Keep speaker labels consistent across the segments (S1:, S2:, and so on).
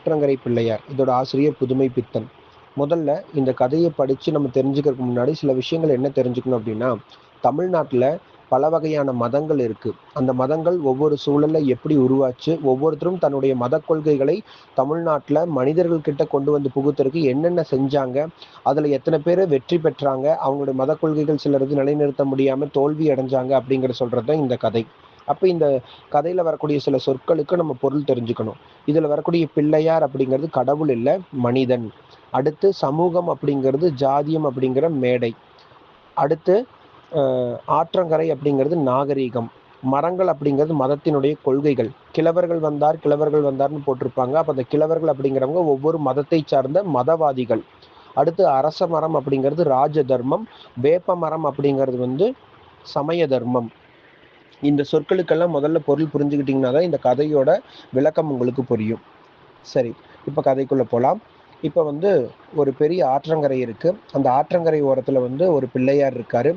S1: ஆற்றங்கரை பிள்ளையார் இதோட ஆசிரியர் புதுமை பித்தன். முதல்ல இந்த கதையை படித்து நம்ம தெரிஞ்சுக்கிறதுக்கு முன்னாடி சில விஷயங்கள் என்ன தெரிஞ்சுக்கணும் அப்படின்னா தமிழ்நாட்டில் பல வகையான மதங்கள் இருக்குது அந்த மதங்கள் ஒவ்வொரு சூழலில் எப்படி உருவாச்சு ஒவ்வொருத்தரும் தன்னுடைய மத கொள்கைகளை தமிழ்நாட்டில் மனிதர்கள் கிட்ட கொண்டு வந்து புகுத்துறதுக்கு என்னென்ன செஞ்சாங்க அதில் எத்தனை பேர் வெற்றி பெற்றாங்க அவங்களுடைய மத கொள்கைகள் சிலருக்கு நிலைநிறுத்த முடியாமல் தோல்வி அடைஞ்சாங்க அப்படிங்கிற சொல்கிறது தான் இந்த கதை. அப்போ இந்த கதையில் வரக்கூடிய சில சொற்களுக்கு நம்ம பொருள் தெரிஞ்சுக்கணும். இதில் வரக்கூடிய பிள்ளையார் அப்படிங்கிறது கடவுள் இல்லை மனிதன். அடுத்து சமூகம் அப்படிங்கிறது ஜாதியம் அப்படிங்கிற மேடை. அடுத்து ஆற்றங்கரை அப்படிங்கிறது நாகரீகம். மரங்கள் அப்படிங்கிறது மதத்தினுடைய கொள்கைகள். கிழவர்கள் வந்தார் கிழவர்கள் வந்தார்னு போட்டிருப்பாங்க. அப்போ அந்த கிழவர்கள் அப்படிங்கிறவங்க ஒவ்வொரு மதத்தை சார்ந்த மதவாதிகள். அடுத்து அரச மரம் அப்படிங்கிறது ராஜ தர்மம். வேப்ப மரம் அப்படிங்கிறது வந்து சமய தர்மம். இந்த சொற்களுக்கெல்லாம் முதல்ல பொருள் புரிஞ்சுக்கிட்டிங்கன்னா தான் இந்த கதையோட விளக்கம் உங்களுக்கு புரியும். சரி இப்போ கதைக்குள்ளே போகலாம் இப்போ வந்து ஒரு பெரிய ஆற்றங்கரை இருக்குது அந்த ஆற்றங்கரை ஓரத்தில் வந்து ஒரு பிள்ளையார் இருக்கார்.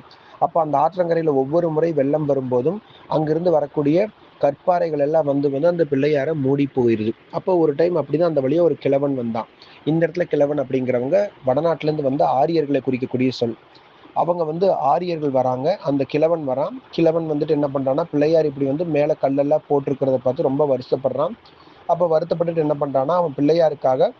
S1: அப்போ அந்த ஆற்றங்கரையில் ஒவ்வொரு முறை வெள்ளம் வரும்போதும் அங்கிருந்து வரக்கூடிய கற்பாறைகள் எல்லாம் வந்து வந்து அந்த பிள்ளையாரை மூடி போயிடுது அப்போ ஒரு டைம் அப்படிதான் அந்த வழியாக ஒரு கிழவன் வந்தான். இந்த இடத்துல கிழவன் அப்படிங்கிறவங்க வடநாட்டிலேருந்து வந்து ஆரியர்களை குறிக்கக்கூடிய சொல். அவங்க வந்து ஆரியர்கள் வராங்க. அந்த கிழவன் வரான். கிழவன் வந்துட்டு என்ன பண்ணுறான்னா பிள்ளையார் இப்படி வந்து மேலே கல்லெல்லாம் போட்டிருக்கிறத பார்த்து ரொம்ப வருத்தப்படுறான். அப்போ வருத்தப்பட்டுட்டு என்ன பண்ணுறான்னா அவன் பிள்ளையாருக்காக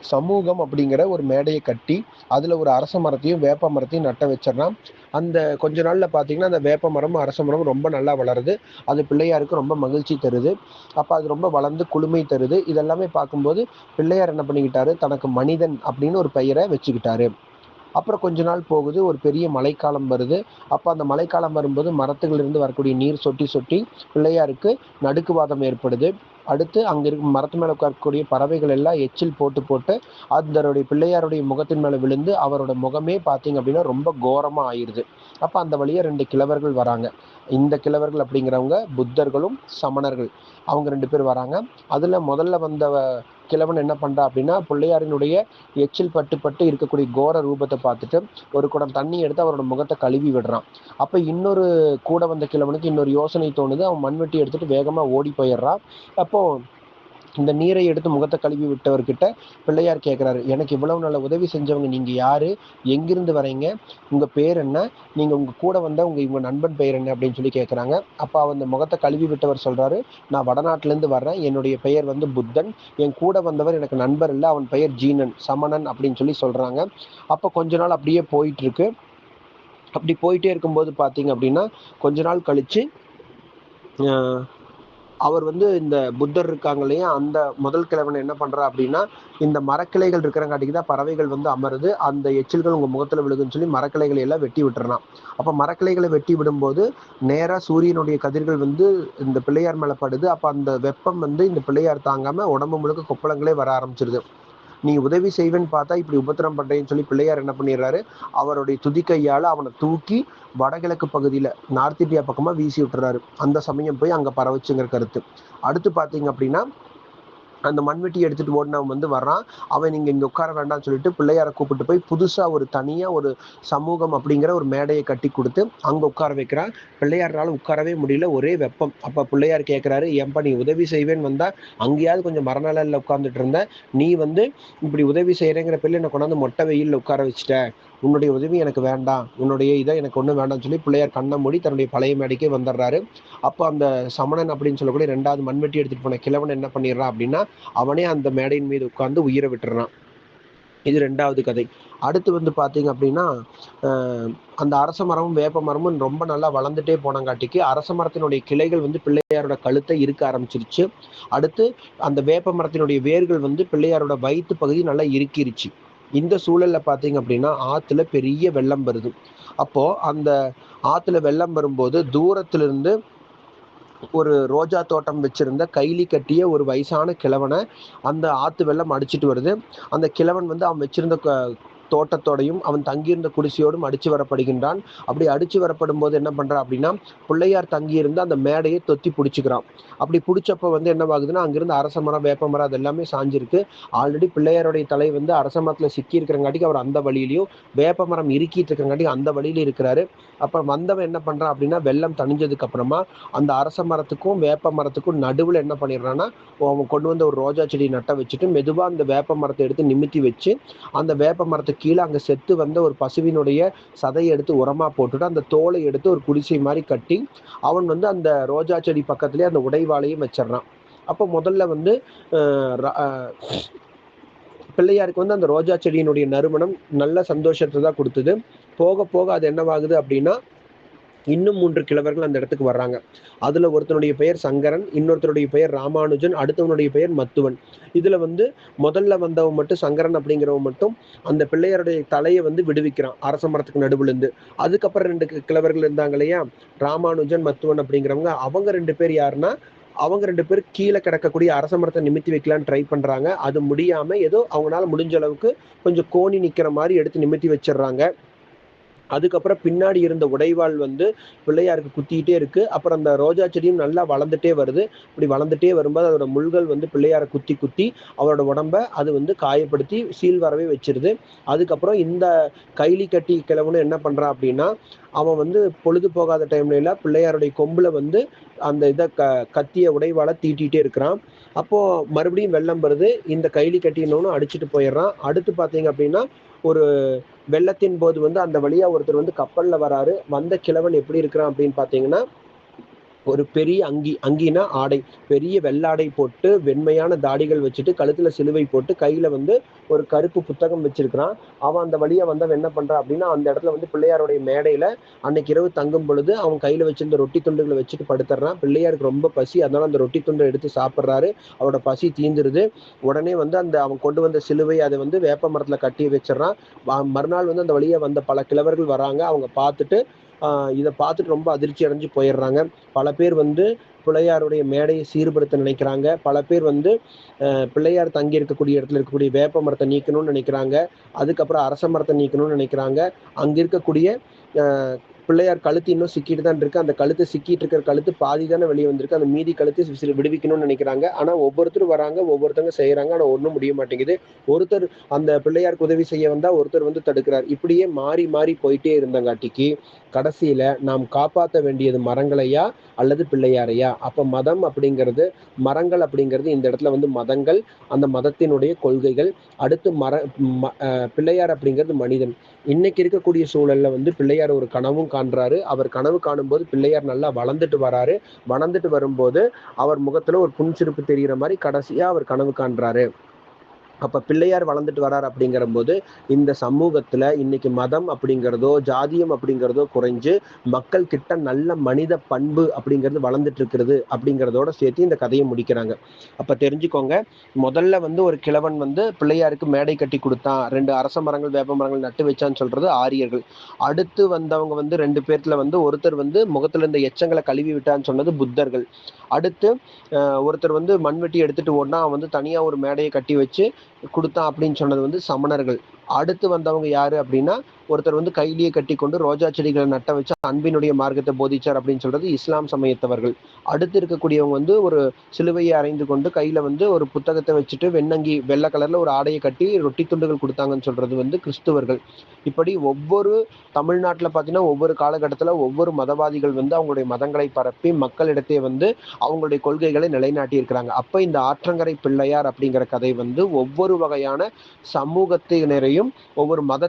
S1: சமூகம் அப்படிங்கிற ஒரு மேடையை கட்டி அதில் ஒரு அரச மரத்தையும் வேப்ப மரத்தையும் நட்ட வச்சிடறான். அந்த கொஞ்ச நாளில் பார்த்தீங்கன்னா அந்த வேப்ப மரமும் அரச மரமும் ரொம்ப நல்லா வளருது. அது பிள்ளையாருக்கு ரொம்ப மகிழ்ச்சி தருது. அப்போ அது ரொம்ப வளர்ந்து குளுமை தருது. இதெல்லாமே பார்க்கும்போது பிள்ளையார் என்ன பண்ணிக்கிட்டாரு? தனக்கு மனிதன் அப்படின்னு ஒரு பெயரை வச்சுக்கிட்டாரு. அப்புறம் கொஞ்ச நாள் போகுது ஒரு பெரிய மழைக்காலம் வருது. அப்போ அந்த மழைக்காலம் வரும்போது மரத்துகளிலிருந்து வரக்கூடிய நீர் சொட்டி சொட்டி பிள்ளையாருக்கு நடுக்குவாதம் ஏற்படுது. அடுத்து அங்கே இருக்கும் மரத்து மேலே உட்காரக்கூடிய பறவைகள் எல்லாம் எச்சில் போட்டு போட்டு அதனுடைய பிள்ளையாருடைய முகத்தின் மேலே விழுந்து அவரோட முகமே பார்த்தீங்க அப்படின்னா ரொம்ப கோரமாக ஆயிடுது அப்போ அந்த வழியாக ரெண்டு கிழவர்கள் வராங்க. இந்த கிழவர்கள் அப்படிங்கிறவங்க புத்தர்களும் சமணர்கள். அவங்க ரெண்டு பேர் வராங்க. அதில் முதல்ல வந்த கிழவன் என்ன பண்ணுறா அப்படின்னா பிள்ளையாரினுடைய எச்சில் பட்டு பட்டு இருக்கக்கூடிய கோர ரூபத்தை பார்த்துட்டு ஒரு குடம் தண்ணி எடுத்து அவரோட முகத்தை கழுவி விடுறான். அப்போ இன்னொரு கூட வந்த கிழவனுக்கு இன்னொரு யோசனை தோணுது. அவன் மண்வெட்டி எடுத்துட்டு வேகமாக ஓடி போயிடுறான். அப்போ இந்த நீரை எடுத்து முகத்தை கழுவி விட்டவர்கிட்ட பிள்ளையார் கேட்குறாரு எனக்கு இவ்வளவு நல்ல உதவி செஞ்சவங்க நீங்கள் யார்? எங்கிருந்து வரீங்க? உங்கள் பேர் என்ன? நீங்கள் உங்கள் கூட வந்த உங்கள் இவங்க நண்பன் பெயர் என்ன? அப்படின்னு சொல்லி கேட்குறாங்க அப்போ அந்த முகத்தை கழுவி விட்டவர் சொல்கிறாரு நான் வடநாட்டிலேருந்து வர்றேன். என்னுடைய பெயர் வந்து புத்தன். என் கூட வந்தவர் எனக்கு நண்பர் இல்லை. அவன் பெயர் ஜீனன் சமணன் அப்படின்னு சொல்லி சொல்கிறாங்க அப்போ கொஞ்ச நாள் அப்படியே போயிட்டுருக்கு. அப்படி போயிட்டே இருக்கும்போது பார்த்தீங்க அப்படின்னா கொஞ்ச நாள் கழித்து அவர் வந்து இந்த புத்தர் இருக்காங்க இல்லையா அந்த முதல் கிழவன் என்ன பண்றா அப்படின்னா இந்த மரக்கிளைகள் இருக்கிறங்காட்டிக்கு தான் பறவைகள் வந்து அமருது அந்த எச்சில்கள் உங்க முகத்துல விழுகுன்னு சொல்லி மரக்கிளைகளை எல்லாம் வெட்டி விட்டுறான் அப்ப மரக்கிளைகளை வெட்டி விடும்போது நேரா சூரியனுடைய கதிர்கள் வந்து இந்த பிள்ளையார் மேல படுது அப்ப அந்த வெப்பம் வந்து இந்த பிள்ளையார் தாங்காம உடம்பு முழுக்க கொப்பளங்களே வர ஆரம்பிச்சிருது. நீ உதவி செய்வேன்னு பார்த்தா இப்படி உபத்திரம் பண்றேன்னு சொல்லி பிள்ளையார் என்ன பண்ணிடுறாரு? அவருடைய துதிக்கையால அவனை தூக்கி வடகிழக்கு பகுதியில நார்த் இந்தியா பக்கமா வீசி விட்டுறாரு. அந்த சமயம் போய் அங்க பரவச்சுங்கிற கருத்து. அடுத்து பாத்தீங்க அப்படின்னா அந்த மண்வெட்டி எடுத்துட்டு ஓடினவன் வந்து வர்றான். அவன் நீங்க இங்க உட்கார வேண்டாம்னு சொல்லிட்டு பிள்ளையார கூப்பிட்டு போய் புதுசா ஒரு தனியா ஒரு சமூகம் அப்படிங்கிற ஒரு மேடையை கட்டி கொடுத்து அங்க உட்கார வைக்கிறான். பிள்ளையாரனால உட்காரவே முடியல ஒரே வெப்பம். அப்ப பிள்ளையார் கேட்கிறாரு ஏன்பா நீ உதவி செய்வேன்னு வந்தா அங்கேயாவது கொஞ்சம் மரநிலையில உட்கார்ந்துட்டு இருந்த. நீ வந்து இப்படி உதவி செய்யறேங்கிற பிள்ளை என்ன கொண்டாந்து மொட்டை வெயில்ல உட்கார வச்சுட்ட. உன்னுடைய உதவி எனக்கு வேண்டாம். உன்னுடைய இதை எனக்கு ஒன்றும் வேண்டாம்னு சொல்லி பிள்ளையார் கண்ணை மூடி தன்னுடைய பழைய மேடைக்கே வந்துடுறாரு அப்போ அந்த சமணன் அப்படின்னு சொல்லக்கூடிய ரெண்டாவது மண்வெட்டி எடுத்துகிட்டு போன கிழவன் என்ன பண்ணிடுறான் அப்படின்னா அவனே அந்த மேடையின் மீது உட்காந்து உயிரை விட்டுறான். இது ரெண்டாவது கதை. அடுத்து வந்து பார்த்தீங்க அப்படின்னா அந்த அரச மரமும் வேப்ப மரமும் ரொம்ப நல்லா வளர்ந்துட்டே போனங்காட்டிக்கு அரச மரத்தினுடைய கிளைகள் வந்து பிள்ளையாரோட கழுத்தை இருக்க ஆரம்பிச்சிருச்சு. அடுத்து அந்த வேப்ப மரத்தினுடைய வேர்கள் வந்து பிள்ளையாரோட வயிற்று பகுதி நல்லா இருக்கிருச்சு இந்த சூழலில் பார்த்தீங்க அப்படின்னா ஆற்றுல பெரிய வெள்ளம் வருது. அப்போது அந்த ஆற்றுல வெள்ளம் வரும்போது தூரத்திலிருந்து ஒரு ரோஜா தோட்டம் வச்சிருந்த கைலி கட்டிய ஒரு வயசான கிழவனை அந்த ஆற்று வெள்ளம் அடிச்சிட்டு வருது. அந்த கிழவன் வந்து அவன் வச்சிருந்த தோட்டத்தோடையும் அவன் தங்கியிருந்த குடிசையோடும் அடிச்சு வரப்படுகின்றான். அப்படி அடிச்சு வரப்படும் போது என்ன பண்றான் அப்படின்னா பிள்ளையார் தங்கியிருந்த அந்த மேடையை தொத்தி பிடிச்சிக்கிறான். அப்படி பிடிச்சப்ப வந்து என்னவாகுதுன்னா அங்கிருந்து அரச மரம் வேப்ப மரம் அது எல்லாமே சாஞ்சிருக்கு. ஆல்ரெடி பிள்ளையாருடைய தலை வந்து அரச மரத்துல சிக்கி இருக்கிறங்காட்டிக்கு அவர் அந்த வழியிலையும் வேப்ப மரம் இறுக்கிட்டு இருக்கிறங்காட்டி அந்த வழியில இருக்கிறாரு. அப்புறம் வந்தவன் என்ன பண்றான் அப்படின்னா வெள்ளம் தணிஞ்சதுக்கு அப்புறமா அந்த அரச மரத்துக்கும் வேப்ப மரத்துக்கும் நடுவில் என்ன பண்ணிடுறான்னா அவன் கொண்டு வந்த ஒரு ரோஜா செடி நட்ட வச்சுட்டு மெதுவா அந்த வேப்ப மரத்தை எடுத்து நிமித்தி வச்சு அந்த வேப்ப மரத்துக்கு கீழே அங்கே செத்து வந்த ஒரு பசுவினுடைய சதையை எடுத்து உரமாக போட்டுட்டு அந்த தோலை எடுத்து ஒரு குடிசை மாதிரி கட்டி அவன் வந்து அந்த ரோஜா செடி பக்கத்துலேயே அந்த உடைவாளையும் வச்சிடறான். அப்போ முதல்ல வந்து பிள்ளையாருக்கு வந்து அந்த ரோஜா செடியினுடைய நறுமணம் நல்ல சந்தோஷத்தை தான் கொடுத்தது. போக போக அது என்னவாகுது அப்படின்னா இன்னும் மூன்று கிழவர்கள் அந்த இடத்துக்கு வர்றாங்க. அதுல ஒருத்தனுடைய பெயர் சங்கரன் இன்னொருத்தருடைய பெயர் ராமானுஜன் அடுத்தவனுடைய பெயர் மத்துவன். இதுல வந்து முதல்ல வந்தவன் மட்டும் சங்கரன் அப்படிங்கிறவன் மட்டும் அந்த பிள்ளையாருடைய தலையை வந்து விடுவிக்கிறான் அரச மரத்துக்கு நடுவுல இருந்து. அதுக்கப்புறம் ரெண்டு கிழவர்கள் இருந்தாங்க இல்லையா? ராமானுஜன் மத்துவன் அப்படிங்கிறவங்க. அவங்க ரெண்டு பேர் யாருன்னா அவங்க ரெண்டு பேர் கீழே கிடக்கக்கூடிய அரச மரத்தை நிமித்தி வைக்கலான்னு ட்ரை பண்றாங்க. அது முடியாம ஏதோ அவங்களால முடிஞ்ச அளவுக்கு கொஞ்சம் கோணி நிக்கிற மாதிரி எடுத்து நிமித்தி வச்சிடுறாங்க. அதுக்கப்புறம் பின்னாடி இருந்த உடைவாள் வந்து பிள்ளையாருக்கு குத்திக்கிட்டே இருக்கு. அப்புறம் அந்த ரோஜா செடியும் நல்லா வளர்ந்துட்டே வருது. இப்படி வளர்ந்துட்டே வரும்போது அதோட முள்கள் வந்து பிள்ளையாரை குத்தி குத்தி அவரோட உடம்ப அது வந்து காயப்படுத்தி சீல் வரவே வச்சிருது. அதுக்கப்புறம் இந்த கைலி கட்டி கிழவனு என்ன பண்றா அப்படின்னா அவன் வந்து பொழுது போகாத டைம்ல எல்லாம் பிள்ளையாருடைய கொம்புல வந்து அந்த இதை க கத்திய உடைவாளை தீட்டிகிட்டே இருக்கிறான். அப்போ மறுபடியும் வெள்ளம் வருது. இந்த கைலி கட்டினவனும் அடிச்சுட்டு போயிடுறான். அடுத்து பார்த்தீங்க அப்படின்னா ஒரு வெள்ளத்தின் போது வந்து அந்த வழியா ஒருத்தர் வந்து கப்பல்ல வராரு. வந்த கிழவன் எப்படி இருக்கிறான் அப்படின்னு பார்த்தீங்கன்னா ஒரு பெரிய அங்கி அங்கினா ஆடை பெரிய வெள்ளாடை போட்டு வெண்மையான தாடிகள் வச்சுட்டு கழுத்துல சிலுவை போட்டு கையில வந்து ஒரு கருப்பு புத்தகம் வச்சிருக்கிறான். அவன் அந்த வழியா வந்தவன் என்ன பண்றான் அப்படின்னா அந்த இடத்துல வந்து பிள்ளையாருடைய மேடையில அன்னைக்கு இரவு தங்கும் பொழுது அவன் கையில வச்சிருந்த ரொட்டி துண்டுகளை வச்சுட்டு படுத்துறான். பிள்ளையாருக்கு ரொம்ப பசி அதனால அந்த ரொட்டி துண்டை எடுத்து சாப்பிட்றாரு. அவரோட பசி தீந்துருது. உடனே வந்து அந்த அவன் கொண்டு வந்த சிலுவை அதை வந்து வேப்ப மரத்துல கட்டி வச்சிடறான். மறுநாள் வந்து அந்த வழியா வந்த பல கிழவர்கள் வராங்க. அவங்க பார்த்துட்டு இதை பார்த்துட்டு ரொம்ப அதிர்ச்சி அடைஞ்சு போயிடுறாங்க. பல பேர் வந்து பிள்ளையாருடைய மேடையை சீர்படுத்த நினைக்கிறாங்க. பல பேர் வந்து பிள்ளையார் தங்கி இருக்கக்கூடிய இடத்துல இருக்கக்கூடிய வேப்ப மரத்தை நீக்கணும்னு நினைக்கிறாங்க. அதுக்கப்புறம் அரச மரத்தை நீக்கணும்னு நினைக்கிறாங்க. அங்கே இருக்கக்கூடிய பிள்ளையார் கழுத்து இன்னும் சிக்கிட்டு தான் இருக்கு. அந்த கழுத்து சிக்கிட்டு இருக்கிற கழுத்து பாதி தானே வெளியே வந்திருக்கு. அந்த மீதி கழுத்து விடுவிக்கணும்னு நினைக்கிறாங்க. ஆனா ஒவ்வொருத்தரும் வராங்க ஒவ்வொருத்தவங்க செய்யறாங்க. ஆனா ஒன்றும் முடிய மாட்டேங்குது. ஒருத்தர் அந்த பிள்ளையாருக்கு உதவி செய்ய வந்தா ஒருத்தர் வந்து தடுக்கிறார். இப்படியே மாறி மாறி போயிட்டே இருந்தங்காட்டிக்கு கடைசியில நாம் காப்பாற்ற வேண்டியது மரங்களையா அல்லது பிள்ளையாரையா? அப்ப மதம் அப்படிங்கிறது மரங்கள் அப்படிங்கிறது இந்த இடத்துல வந்து மதங்கள் அந்த மதத்தினுடைய கொள்கைகள். அடுத்து மர ம- பிள்ளையார் அப்படிங்கிறது மனிதன். இன்னைக்கு இருக்கக்கூடிய சூழல்ல வந்து பிள்ளையார் ஒரு கனவும் காண்றாரு. அவர் கனவு காணும்போது பிள்ளையார் நல்லா வளர்ந்துட்டு வராரு. வளர்ந்துட்டு வரும்போது அவர் முகத்துல ஒரு புன்சிரிப்பு தெரிகிற மாதிரி கடைசியா அவர் கனவு காண்றாரு. அப்போ பிள்ளையார் வளர்ந்துட்டு வரார் அப்படிங்கிற போது இந்த சமூகத்தில் இன்னைக்கு மதம் அப்படிங்கிறதோ ஜாதியம் அப்படிங்கிறதோ குறைஞ்சு மக்கள் கிட்ட நல்ல மனித பண்பு அப்படிங்கிறது வளர்ந்துட்டு இருக்கிறது அப்படிங்கிறதோட சேர்த்து இந்த கதையை முடிக்கிறாங்க. அப்போ தெரிஞ்சுக்கோங்க முதல்ல வந்து ஒரு கிழவன் வந்து பிள்ளையாருக்கு மேடை கட்டி கொடுத்தான். ரெண்டு அரச மரங்கள் வேப்ப மரங்கள் நட்டு வச்சான்னு சொல்றது ஆரியர்கள். அடுத்து வந்தவங்க வந்து ரெண்டு பேர்த்துல வந்து ஒருத்தர் வந்து முகத்துல இருந்த எச்சங்களை கழுவி விட்டான்னு சொன்னது புத்தர்கள். அடுத்து ஒருத்தர் வந்து மண்வெட்டி எடுத்துட்டு ஓடினா அவன் வந்து தனியா ஒரு மேடையை கட்டி வச்சு கொடுத்தான் அப்படின்னு சொன்னது வந்து சமணர்கள். அடுத்து வந்தவங்க யாரு அப்படின்னா ஒருத்தர் வந்து கையிலேயே கட்டி கொண்டு ரோஜா செடிகளை நட்ட வச்சு அன்பினுடைய மார்க்கத்தை போதிச்சார் அப்படின்னு சொல்றது இஸ்லாம் சமயத்தவர்கள். அடுத்து இருக்கக்கூடியவங்க வந்து ஒரு சிலுவையை அறைந்து கொண்டு கையில வந்து ஒரு புத்தகத்தை வச்சுட்டு வெண்ணங்கி வெள்ளை கலர்ல ஒரு ஆடையை கட்டி ரொட்டி துண்டுகள் கொடுத்தாங்கன்னு சொல்றது வந்து கிறிஸ்துவர்கள். இப்படி ஒவ்வொரு தமிழ்நாட்டில் பார்த்தீங்கன்னா ஒவ்வொரு காலகட்டத்தில் ஒவ்வொரு மதவாதிகள் வந்து அவங்களுடைய மதங்களை பரப்பி மக்களிடத்தே வந்து அவங்களுடைய கொள்கைகளை நிலைநாட்டி இருக்கிறாங்க அப்போ இந்த ஆற்றங்கரை பிள்ளையார் அப்படிங்கிற கதை வந்து ஒவ்வொரு வகையான சமூகத்தினரையும் ஒவ்வொரு மத